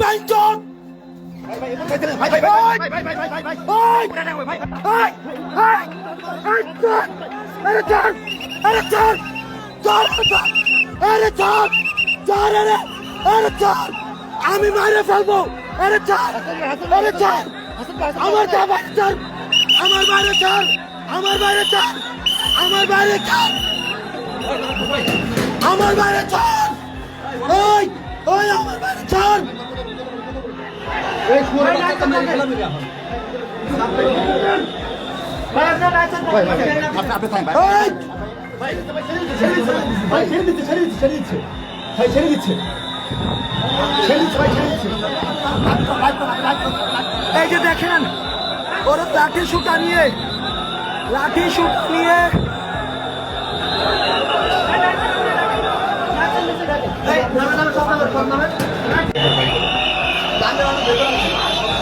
বাইঞ্চোদ আমি মারে ফেলব আরে চার আরে চার আমার দাবাই চার আমার বাইরে চার আমার বাইরে চার আমার বাইরে চার আমার বাইরে চার এই যে দেখেন ওরা লাঠি সুটা নিয়ে লাঠি সুটা নিয়ে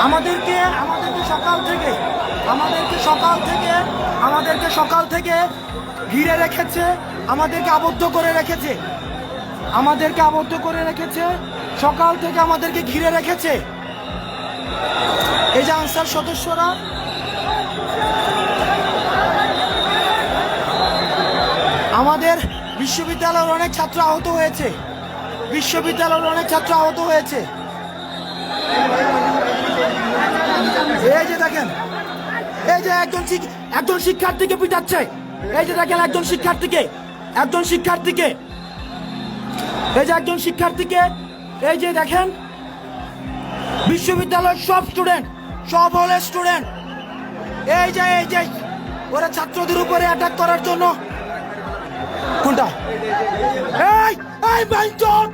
আমাদেরকে আমাদেরকে সকাল থেকে, আমাদেরকে সকাল থেকে, আমাদেরকে সকাল থেকে ঘিরে রেখেছে, আমাদেরকে আবদ্ধ করে রেখেছে। আমাদেরকে আবদ্ধ করে রেখেছে, সকাল থেকে আমাদেরকে ঘিরে রেখেছে। এই যে আনসার সদস্যরা, আমাদের বিশ্ববিদ্যালয়ের অনেক ছাত্র আহত হয়েছে। বিশ্ববিদ্যালয়ের অনেক ছাত্র আহত হয়েছে। এই যে দেখেন, এই যে একজন একজন শিক্ষার্থীকে পিটাচ্ছে। এই যে দেখেন একজন শিক্ষার্থীকে একজন শিক্ষার্থীকে। এই যে একজন শিক্ষার্থীকে, এই যে দেখেন, বিশ্ববিদ্যালয়ের সব স্টুডেন্ট সব হলে স্টুডেন্ট এই যে এই যে, ওরা ছাত্রদের উপরে অ্যাটাক করার জন্য। কোনটা? এই এই বাইঞ্চন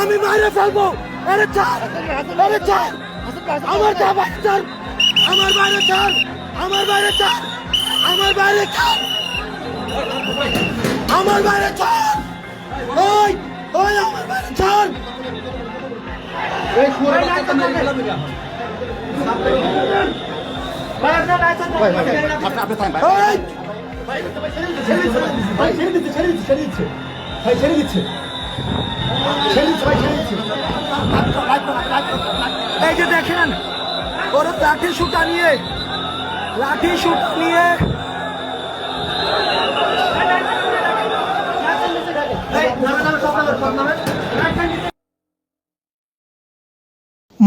আমি মারে ফেলব আরে চল আরে চল আমার বাইরে চল আমার বাইরে চল আমার বাইরে চল আমার বাইরে চল আমার বাইরে চল ওই ওই আমার বাইরে চল এই যে দেখেন ওরা লাঠি সুটা নিয়ে লাঠি সুটা নিয়ে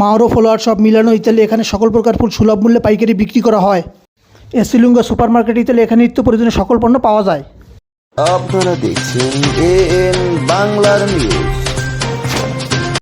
মাওরো ফলোয়ার সব মিলানো ইত্যাদি এখানে সকল প্রকার ফুল সুলভ মূল্যে পাইকারি বিক্রি করা হয়। এসিলুঙ্গা সুপার মার্কেট ইত্যাদি এখানে নিত্য প্রয়োজনীয় সকল পণ্য পাওয়া যায়। আপনারা দেখছেন এএন বাংলার নিউজ